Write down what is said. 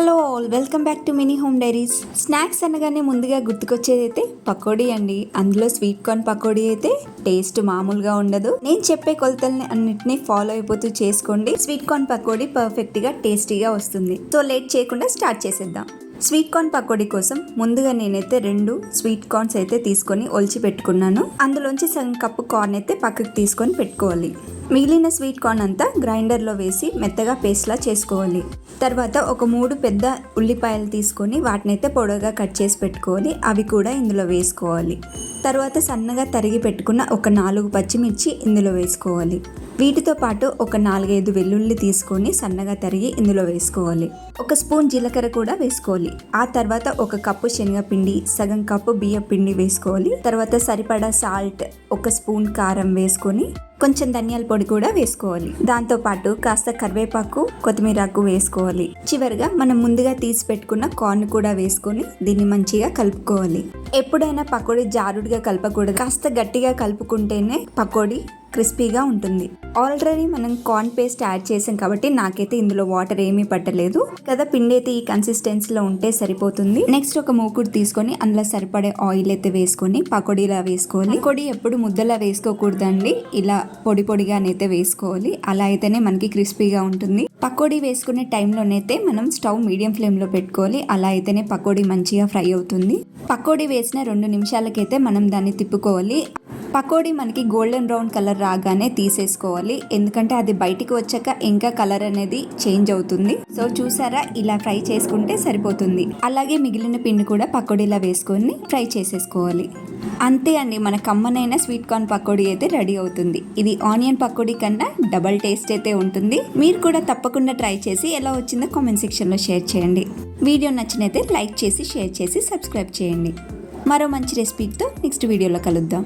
Hello all welcome back to mini home diaries. Snacks అనగానే ముందుగా గుర్తుకొచ్చేది అయితే పకోడీ అండి. అందులో స్వీట్ కార్న్ పకోడీ అయితే టేస్ట్ మామూలుగా ఉండదు. నేను చెప్పే కొలతల్ని అన్నిటినీ ఫాలో అయిపోతూ చేసుకోండి. స్వీట్ కార్న్ పకోడీ పర్ఫెక్ట్గా టేస్టీగా వస్తుంది. సో లేట్ చేయకుండా స్టార్ట్ చేసేద్దాం. స్వీట్ కార్న్ పకోడీ కోసం ముందుగా నేనైతే రెండు స్వీట్ కార్న్స్ అయితే తీసుకొని ఒలిచి పెట్టుకున్నాను అందులోంచి సగం కప్పు కార్న్ అయితే పక్కకు తీసుకొని పెట్టుకోవాలి. మిగిలిన స్వీట్ కార్న్ అంతా గ్రైండర్లో వేసి మెత్తగా పేస్ట్లా చేసుకోవాలి. తర్వాత ఒక మూడు పెద్ద ఉల్లిపాయలు తీసుకొని వాటిని అయితే పొడవుగా కట్ చేసి పెట్టుకోవాలి. అవి కూడా ఇందులో వేసుకోవాలి. తర్వాత సన్నగా తరిగి పెట్టుకున్న ఒక నాలుగు పచ్చిమిర్చి ఇందులో వేసుకోవాలి. వీటితో పాటు ఒక నాలుగైదు వెల్లుల్లి తీసుకొని సన్నగా తరిగి ఇందులో వేసుకోవాలి. ఒక స్పూన్ జీలకర్ర కూడా వేసుకోవాలి. ఆ తర్వాత ఒక కప్పు శనగపిండి సగం కప్పు బియ్య పిండి వేసుకోవాలి. తర్వాత సరిపడా సాల్ట్ ఒక స్పూన్ కారం వేసుకొని కొంచెం ధనియాల పొడి కూడా వేసుకోవాలి. దాంతో పాటు కాస్త కరివేపాకు కొత్తిమీరాకు వేసుకోవాలి. చివరిగా మనం ముందుగా తీసి పెట్టుకున్న కార్న్ కూడా వేసుకొని దీన్ని మంచిగా కలుపుకోవాలి. ఎప్పుడైనా పకోడీ జారుడుగా కలపకూడదు. కాస్త గట్టిగా కలుపుకుంటేనే పకోడీ క్రిస్పీగా ఉంటుంది. ఆల్రెడీ మనం కార్న్ పేస్ట్ యాడ్ చేసాం కాబట్టి నాకైతే ఇందులో వాటర్ ఏమీ పట్టలేదు. కదా పిండి అయితే ఈ కన్సిస్టెన్సీలో ఉంటే సరిపోతుంది. నెక్స్ట్ ఒక మూకుడు తీసుకొని అందులో సరిపడే ఆయిల్ అయితే వేసుకొని పకోడీలా వేసుకోవాలి. పకోడీ ఎప్పుడు ముద్దలా వేసుకోకూడదండి. ఇలా పొడి పొడిగానైతే వేసుకోవాలి. అలా అయితేనే మనకి క్రిస్పీగా ఉంటుంది. పకోడీ వేసుకునే టైంలోనైతే మనం స్టవ్ మీడియం ఫ్లేమ్లో పెట్టుకోవాలి. అలా అయితేనే పకోడీ మంచిగా ఫ్రై అవుతుంది. పకోడీ వేసిన రెండు నిమిషాలకైతే మనం దాన్ని తిప్పుకోవాలి. పకోడీ మనకి గోల్డెన్ బ్రౌన్ కలర్ రాగానే తీసేసుకోవాలి. ఎందుకంటే అది బయటికి వచ్చాక ఇంకా కలర్ అనేది చేంజ్ అవుతుంది. సో చూసారా ఇలా ఫ్రై చేసుకుంటే సరిపోతుంది. అలాగే మిగిలిన పిండి కూడా పకోడీలా వేసుకొని ఫ్రై చేసేసుకోవాలి. అంతే అండి మన కమ్మనైన స్వీట్ కార్న్ పకోడీ అయితే రెడీ అవుతుంది. ఇది ఆనియన్ పకోడీ కన్నా డబల్ టేస్ట్ అయితే ఉంటుంది. మీరు కూడా తప్పకుండా ట్రై చేసి ఎలా వచ్చిందో కామెంట్ సెక్షన్లో షేర్ చేయండి. వీడియో నచ్చినైతే లైక్ చేసి షేర్ చేసి సబ్స్క్రైబ్ చేయండి. మరో మంచి రెసిపీతో నెక్స్ట్ వీడియోలో కలుద్దాం.